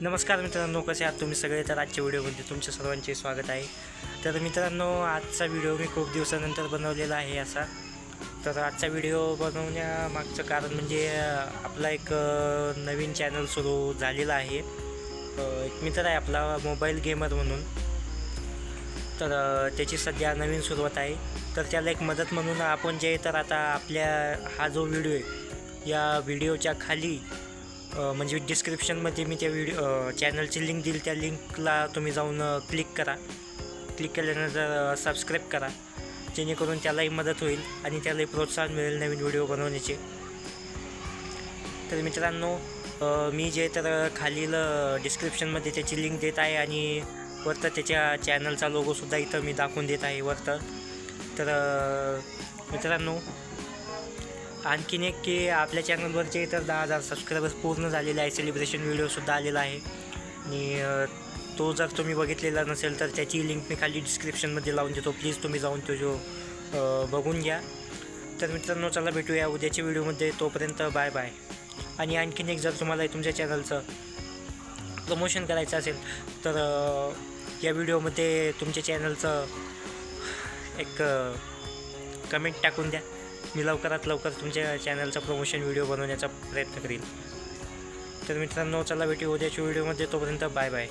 नमस्कार मित्रांनो कसे आहात तुम्ही सगळे? तर आजच्या व्हिडिओमध्ये तुमच्या सर्वांचे स्वागत आहे. तर मित्रांनो आजचा व्हिडिओ मी खूप दिवसानंतर बनवलेला आहे असा. तर आजचा व्हिडिओ बनवण्यामागचं कारण म्हणजे आपला एक नवीन चॅनल सुरू झालेला आहे. एक मित्र आहे आपला मोबाईल गेमर म्हणून. तर त्याची सध्या नवीन सुरुवात आहे. तर त्याला एक मदत म्हणून आपण जे तर आता आपल्या हा जो व्हिडिओ आहे या व्हिडिओच्या खाली म्हणजे डिस्क्रिप्शनमध्ये मी त्या व्हिडिओ चॅनलची लिंक दिली. त्या लिंकला तुम्ही जाऊन क्लिक करा. क्लिक केल्यानंतर सबस्क्राईब करा. जेणेकरून त्यालाही मदत होईल आणि त्यालाही प्रोत्साहन मिळेल नवीन व्हिडिओ बनवण्याचे. तर मित्रांनो मी जे तर खालील डिस्क्रिप्शनमध्ये त्याची लिंक देत आहे आणि वरतं त्याच्या चॅनलचा लोगोसुद्धा इथं मी दाखवून देत आहे वरतं. तर मित्रांनो आणखीन एक की आपल्या चॅनलवरचे तर दहा हजार सबस्क्रायबर्स पूर्ण झालेले आहे सेलिब्रेशन व्हिडिओसुद्धा आलेला आहे. आणि तो जर तुम्ही बघितलेला नसेल तर त्याची लिंक मी खाली डिस्क्रिप्शनमध्ये लावून देतो. प्लीज तुम्ही जाऊन तो जो बघून घ्या. तर मित्रांनो चला भेटूया उद्याच्या व्हिडिओमध्ये तोपर्यंत बाय बाय आणि आणखीन एक जर तुम्हाला तुमच्या चॅनलचं प्रमोशन करायचं असेल तर या व्हिडिओमध्ये तुमच्या चॅनलचं एक कमेंट टाकून द्या. मी लवकरात लवकर तुमच्या चॅनलचा प्रमोशन व्हिडिओ बनवण्याचा प्रयत्न करील तर मित्रांनो चला भेटू उद्याच्या व्हिडिओमध्ये तोपर्यंत बाय बाय